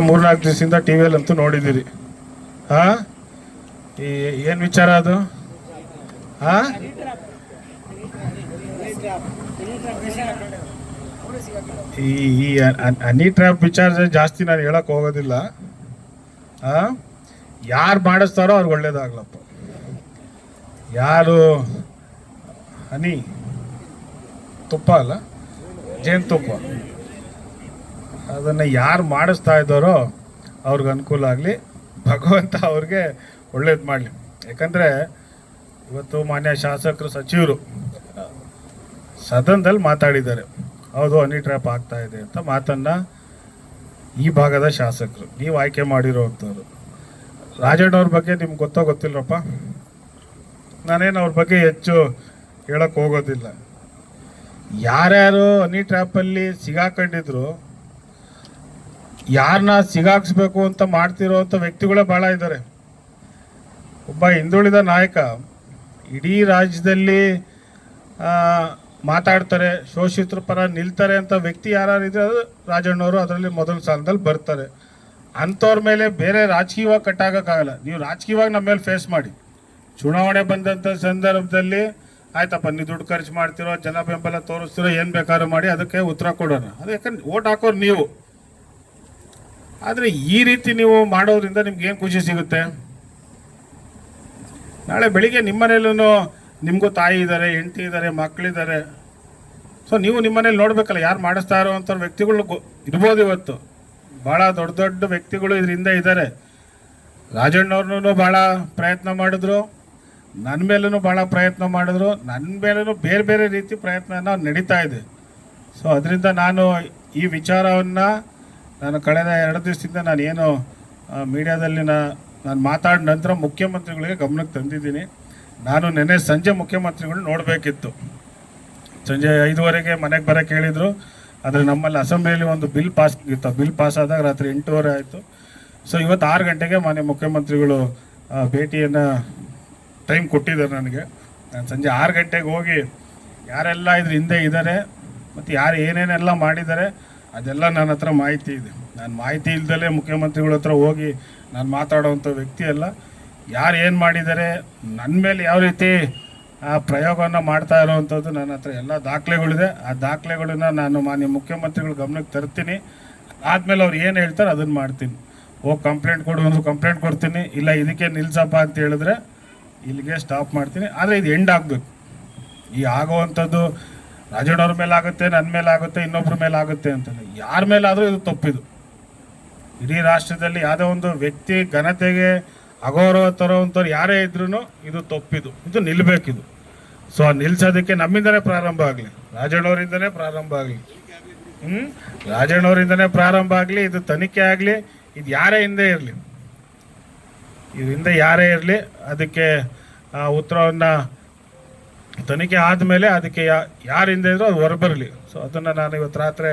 ಮೂರ್ನಾಲ್ಕು ದಿವಸದಿಂದ ಟಿ ವಿಯಲ್ಲಂತೂ ನೋಡಿದ್ದೀರಿ. ಹಾ? ಈ ಏನು ವಿಚಾರ ಅದು? ಹಾ? ಈ ಈ ಹನಿ ಟ್ರ್ಯಾಪ್ ವಿಚಾರ ಜಾಸ್ತಿ ನಾನು ಹೇಳಕ್ ಹೋಗೋದಿಲ್ಲ. ಆ ಯಾರು ಮಾಡಿಸ್ತಾರೋ ಅವ್ರಿಗೆ ಒಳ್ಳೇದಾಗ್ಲಪ್ಪ. ಯಾರು? ಹನಿ. ತುಪ್ಪ ಅಲ್ಲ? ಜೇನುತುಪ್ಪ ಅದನ್ನು ಯಾರು ಮಾಡಿಸ್ತಾ ಇದ್ದಾರೋ ಅವ್ರಿಗೆ ಅನುಕೂಲ ಆಗಲಿ. ಭಗವಂತ ಅವ್ರಿಗೆ ಒಳ್ಳೇದು ಮಾಡಲಿ. ಯಾಕಂದರೆ ಇವತ್ತು ಮಾನ್ಯ ಶಾಸಕರು, ಸಚಿವರು ಸದನದಲ್ಲಿ ಮಾತಾಡಿದ್ದಾರೆ. ಹೌದು, ಹನಿ ಟ್ರ್ಯಾಪ್ ಆಗ್ತಾ ಇದೆ ಅಂತ ಮಾತನ್ನು ಈ ಭಾಗದ ಶಾಸಕರು, ನೀವು ಆಯ್ಕೆ ಮಾಡಿರೋವಂಥವ್ರು ರಾಜಣ್ಣವ್ರ ಬಗ್ಗೆ ನಿಮ್ಗೆ ಗೊತ್ತೋ ಗೊತ್ತಿಲ್ಲರಪ್ಪ ನಾನೇನು ಅವ್ರ ಬಗ್ಗೆ ಹೆಚ್ಚು ಹೇಳಕ್ಕೆ ಹೋಗೋದಿಲ್ಲ. ಯಾರ್ಯಾರು ಹನಿ ಟ್ರ್ಯಾಪಲ್ಲಿ ಸಿಗಾಕೊಂಡಿದ್ರು ಯಾರನ್ನ ಸಿಗಾಕ್ಸ್ಬೇಕು ಅಂತ ಮಾಡ್ತಿರೋಂಥ ವ್ಯಕ್ತಿಗಳೇ ಭಾಳ ಇದ್ದಾರೆ. ಒಬ್ಬ ಹಿಂದುಳಿದ ನಾಯಕ ಇಡೀ ರಾಜ್ಯದಲ್ಲಿ ಮಾತಾಡ್ತಾರೆ, ಶೋಷಿತರ ಪರ ನಿಲ್ತಾರೆ ಅಂತ ವ್ಯಕ್ತಿ ಯಾರು ಇದ್ರೆ ಅದು ರಾಜಣ್ಣವರು ಅದರಲ್ಲಿ ಮೊದಲ ಸ್ಥಾನದಲ್ಲಿ ಬರ್ತಾರೆ. ಅಂಥವ್ರ ಮೇಲೆ ಬೇರೆ ರಾಜಕೀಯವಾಗಿ ಕಟ್ಟಾಗೋಕ್ಕಾಗಲ್ಲ. ನೀವು ರಾಜಕೀಯವಾಗಿ ನಮ್ಮ ಮೇಲೆ ಫೇಸ್ ಮಾಡಿ. ಚುನಾವಣೆ ಬಂದಂಥ ಸಂದರ್ಭದಲ್ಲಿ, ಆಯ್ತಪ್ಪ ನೀವು ದುಡ್ಡು ಖರ್ಚು ಮಾಡ್ತಿರೋ, ಜನ ಬೆಂಬಲ ತೋರಿಸ್ತಿರೋ, ಏನು ಬೇಕಾದ್ರೂ ಮಾಡಿ, ಅದಕ್ಕೆ ಉತ್ತರ ಕೊಡೋಣ. ಅದು ಯಾಕಂದ್ರೆ, ಓಟ್ ಹಾಕೋರು ನೀವು. ಆದರೆ ಈ ರೀತಿ ನೀವು ಮಾಡೋದ್ರಿಂದ ನಿಮ್ಗೆ ಏನು ಖುಷಿ ಸಿಗುತ್ತೆ? ನಾಳೆ ಬೆಳಿಗ್ಗೆ ನಿಮ್ಮನೇಲೂ ನಿಮಗೂ ತಾಯಿ ಇದ್ದಾರೆ ಹೆಂಡತಿ ಇದ್ದಾರೆ ಮಕ್ಕಳಿದ್ದಾರೆ ಸೊ ನೀವು ನಿಮ್ಮ ಮನೇಲಿ ನೋಡ್ಬೇಕಲ್ಲ, ಯಾರು ಮಾಡಿಸ್ತಾ ಇರೋವಂಥ ವ್ಯಕ್ತಿಗಳು ಇರ್ಬೋದು ಇವತ್ತು. ಭಾಳ ದೊಡ್ಡ ದೊಡ್ಡ ವ್ಯಕ್ತಿಗಳು ಇದರಿಂದ ಇದ್ದಾರೆ ರಾಜಣ್ಣವ್ರನ್ನೂ ಭಾಳ ಪ್ರಯತ್ನ ಮಾಡಿದ್ರು. ನನ್ನ ಮೇಲೂ ಭಾಳ ಪ್ರಯತ್ನ ಮಾಡಿದ್ರು. ನನ್ನ ಮೇಲೂ ಬೇರೆ ಬೇರೆ ರೀತಿ ಪ್ರಯತ್ನ ನಡೀತಾ ಇದೆ. ಸೊ ಅದರಿಂದ ನಾನು ಈ ವಿಚಾರವನ್ನು ನಾನು ಕಳೆದ ಎರಡು ದಿವಸದಿಂದ ನಾನು ಏನು ಮೀಡಿಯಾದಲ್ಲಿ ನಾನು ಮಾತಾಡಿದ ನಂತರ ಮುಖ್ಯಮಂತ್ರಿಗಳಿಗೆ ಗಮನಕ್ಕೆ ತಂದಿದ್ದೀನಿ. ನಾನು ನೆನ್ನೆ ಸಂಜೆ ಮುಖ್ಯಮಂತ್ರಿಗಳು ನೋಡಬೇಕಿತ್ತು. ಸಂಜೆ ಐದುವರೆಗೆ ಮನೆಗೆ ಬರೋಕ್ಕೆ ಹೇಳಿದರು. ಆದರೆ ನಮ್ಮಲ್ಲಿ ಅಸೆಂಬ್ಲಿಯಲ್ಲಿ ಒಂದು ಬಿಲ್ ಪಾಸ್ ಇತ್ತು. ಬಿಲ್ ಪಾಸ್ ಆದಾಗ ರಾತ್ರಿ ಎಂಟೂವರೆ ಆಯಿತು. ಸೊ ಇವತ್ತು ಆರು ಗಂಟೆಗೆ ಮಾನ್ಯ ಮುಖ್ಯಮಂತ್ರಿಗಳು ಭೇಟಿಯನ್ನು ಟೈಮ್ ಕೊಟ್ಟಿದ್ದಾರೆ ನನಗೆ. ನಾನು ಸಂಜೆ ಆರು ಗಂಟೆಗೆ ಹೋಗಿ ಯಾರೆಲ್ಲ ಇದ್ರ ಹಿಂದೆ ಇದ್ದಾರೆ ಮತ್ತು ಯಾರು ಏನೇನೆಲ್ಲ ಮಾಡಿದ್ದಾರೆ ಅದೆಲ್ಲ ನನ್ನ ಹತ್ರ ಮಾಹಿತಿ ಇದೆ. ನಾನು ಮಾಹಿತಿ ಇಲ್ದಲೇ ಮುಖ್ಯಮಂತ್ರಿಗಳ ಹತ್ರ ಹೋಗಿ ನಾನು ಮಾತಾಡೋವಂಥ ವ್ಯಕ್ತಿ ಅಲ್ಲ. ಯಾರು ಏನು ಮಾಡಿದ್ದಾರೆ ನನ್ನ ಮೇಲೆ ಯಾವ ರೀತಿ, ಆ, ಪ್ರಯೋಗವನ್ನು ಮಾಡ್ತಾ ಇರೋವಂಥದ್ದು ನನ್ನ ಹತ್ರ ಎಲ್ಲ ದಾಖಲೆಗಳಿದೆ. ಆ ದಾಖಲೆಗಳನ್ನ ನಾನು ಮಾನ್ಯ ಮುಖ್ಯಮಂತ್ರಿಗಳ ಗಮನಕ್ಕೆ ತರ್ತೀನಿ. ಆದಮೇಲೆ ಅವ್ರು ಏನು ಹೇಳ್ತಾರೆ ಅದನ್ನು ಮಾಡ್ತೀನಿ. ಹೋಗಿ ಕಂಪ್ಲೇಂಟ್ ಕೊಡು ಅಂದ್ರೆ ಕಂಪ್ಲೇಂಟ್ ಕೊಡ್ತೀನಿ. ಇಲ್ಲ, ಇದಕ್ಕೆ ನಿಲ್ಸಪ್ಪ ಅಂತ ಹೇಳಿದ್ರೆ ಇಲ್ಲಿಗೆ ಸ್ಟಾಪ್ ಮಾಡ್ತೀನಿ. ಆದರೆ ಇದು ಎಂಡ್ ಆಗಬೇಕು. ಈ ಆಗುವಂಥದ್ದು ರಾಜಣ್ಣವ್ರ ಮೇಲೆ ಆಗುತ್ತೆ ನನ್ನ ಮೇಲೆ ಆಗುತ್ತೆ ಇನ್ನೊಬ್ಬರ ಮೇಲೆ ಆಗುತ್ತೆ ಅಂತಲ್ಲ ಯಾರ ಮೇಲಾದರೂ ಇದು ತಪ್ಪಿದು. ಇಡೀ ರಾಷ್ಟ್ರದಲ್ಲಿ ಯಾವುದೋ ಒಂದು ವ್ಯಕ್ತಿ ಘನತೆಗೆ ಅಗೌರವ ತರೋವಂಥವ್ರು ಯಾರೇ ಇದ್ರೂ ಇದು ತಪ್ಪಿದು. ಇದು ನಿಲ್ಲಬೇಕಿದು ಸೊ ನಿಲ್ಸೋದಕ್ಕೆ ನಮ್ಮಿಂದನೇ ಪ್ರಾರಂಭ ಆಗಲಿ. ರಾಜಣ್ಣವರಿಂದನೇ ಪ್ರಾರಂಭ ಆಗಲಿ. ಹ್ಞೂ ರಾಜಣ್ಣವರಿಂದನೇ ಪ್ರಾರಂಭ ಆಗಲಿ, ಇದು ತನಿಖೆ ಆಗಲಿ, ಇದು ಯಾರೇ ಹಿಂದೆ ಇರಲಿ. ಇದರಿಂದ ಯಾರೇ ಇರಲಿ, ಅದಕ್ಕೆ ಉತ್ತರವನ್ನು ತನಿಖೆ ಆದಮೇಲೆ ಅದಕ್ಕೆ ಯಾ, ಯಾರಿಂದ ಇದ್ರೂ ಅದು ಹೊರಬರಲಿ. ಸೊ ಅದನ್ನು ನಾನು ಇವತ್ತು ರಾತ್ರಿ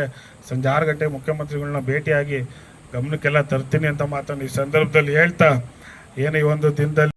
ಸಂಜೆ ಆರು ಗಂಟೆ ಮುಖ್ಯಮಂತ್ರಿಗಳನ್ನ ಭೇಟಿಯಾಗಿ ಗಮನಕ್ಕೆಲ್ಲ ತರ್ತೀನಿ ಅಂತ ಮಾತನ್ನು ಈ ಸಂದರ್ಭದಲ್ಲಿ ಹೇಳ್ತಾ, ಏನು ಈ ಒಂದು ದಿನದಲ್ಲಿ